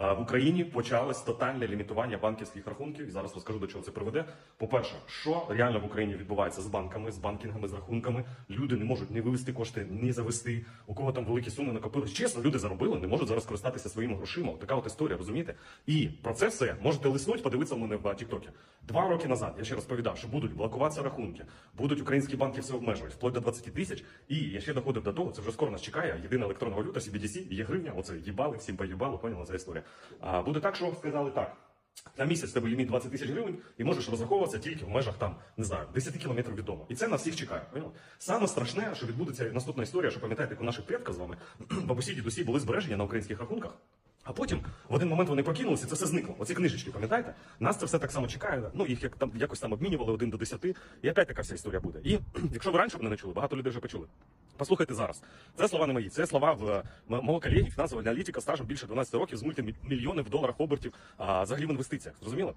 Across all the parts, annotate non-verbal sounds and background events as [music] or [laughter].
В Україні почалось тотальне лімітування банківських рахунків. І зараз розкажу до чого це приведе. По-перше, що реально в Україні відбувається з банками, з банкінгами, з рахунками. Люди не можуть ні вивести кошти, ні завести. У кого там великі суми накопились. Чесно, люди заробили, не можуть зараз користатися своїми грошима. Така от історія, розумієте? І про це все можете лиснуть, подивитися в мене в Тіктокі. Два роки назад я ще розповідав, що будуть блокуватися рахунки, будуть українські банки все обмежувати, вплоть до 20 тисяч. І я ще доходив до того, це вже скоро нас чекає. Єдина електронна валюта, CBDC, є гривня. Оце їбали, всім поїбали, поняла ця історія. Буде так, що сказали так. На місяць тебе ліміт 20 тисяч гривень, і можеш розраховуватися тільки в межах там, не знаю, 10 кілометрів від дому. І це на всіх чекає. поняли? Саме страшне, що відбудеться наступна історія, що пам'ятаєте, у наших предків з вами [clears throat] бабусі, дідусі були збережені на українських рахунках. А потім в один момент вони прокинулися, це все зникло. Оці книжечки, пам'ятаєте? Нас це все так само чекає. Ну їх як там якось там обмінювали один до десяти, і опять така вся історія буде. І [clears throat] якщо ви раніше б не чули, багато людей вже почули. Послухайте зараз. Це слова не мої, це слова в е, мого колеги, фінансового аналітика, стажем більше 12 років з мультимільйонів доларах обертів, а взагалі в інвестиціях. Зрозуміло?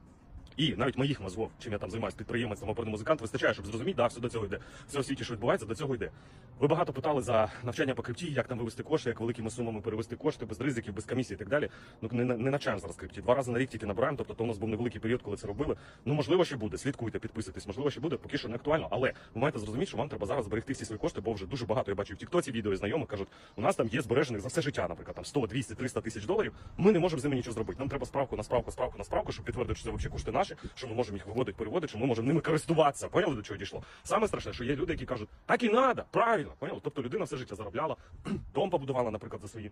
І навіть моїх мозгов, чим я там займаюся підприємець, там оперний музикант, вистачає, щоб зрозуміти, да, все до цього йде. Все в світі, що відбувається, до цього йде. Ви багато питали за навчання по крипті, як там вивести кошти, як великими сумами перевести кошти без ризиків, без комісії і так далі. Ну не, не навчаємо зараз крипті. Два рази на рік тільки набираємо. Тобто то у нас був невеликий період, коли це робили. Ну можливо, ще буде. Слідкуйте, підписуйтесь, можливо, ще буде, поки що не актуально. Але ви маєте зрозуміти, що вам треба зараз зберегти всі свої кошти, бо вже дуже багато я бачу в Тіктоці відео і знайомих кажуть, у нас там є збережених за все життя, наприклад, там 100, 200, 300 тисяч доларів. Ми не можемо з ними нічого зробити. Нам треба справку на справку, справку на справку, щоб підтвердити, що це взагалі кошти наші, що ми можемо їх виводити, переводити, що ми можемо ними користуватися. Поняли до чого дійшло? Саме страшне, що є люди, які кажуть, так і треба, правильно, поняли? Тобто людина все життя заробляла, [clears throat] дом побудувала, наприклад, за свої.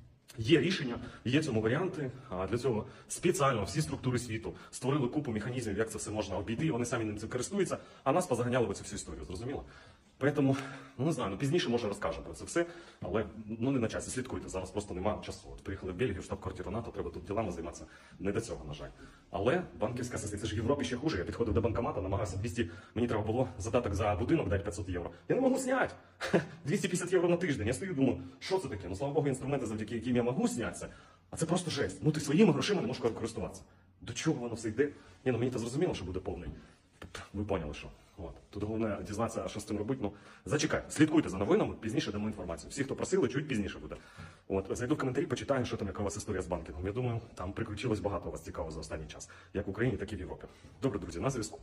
Є рішення, є цьому варіанти. А для цього спеціально всі структури світу створили купу механізмів, як це все можна обійти. Вони самі ним цим користуються, а нас позаганяли в цю всю історію. Зрозуміло? Тому, ну не знаю, ну пізніше може розкажемо про це все, але ну не на часі. Слідкуйте. Зараз просто немає часу. От приїхали в Бельгію, штаб-квартиру НАТО, треба тут ділами займатися. Не до цього, на жаль. Але банківська система, це ж в Європі ще хуже. Я підходив до банкомата, намагався 200, мені треба було задаток за будинок дати 500 євро. Я не можу зняти. 250 євро на тиждень. Я стою, думаю, що це таке? Ну слава Богу, інструменти, завдяки яким я можу знятися. А це просто жесть. Ну ти своїми грошима не можеш користуватися. До чого воно все йде? Ні, ну мені це зрозуміло, що буде повний. Тобто, Ви поняли, що. От. Тут головне дізнатися, що з цим робити. Ну, зачекайте, слідкуйте за новинами, пізніше дамо інформацію. Всі, хто просили, чуть пізніше буде. От, зайду в коментарі, почитаю, що там, яка у вас історія з банкінгом. Я думаю, там приключилось багато у вас цікаво за останній час, як в Україні, так і в Європі. Добре, друзі, на зв'язку.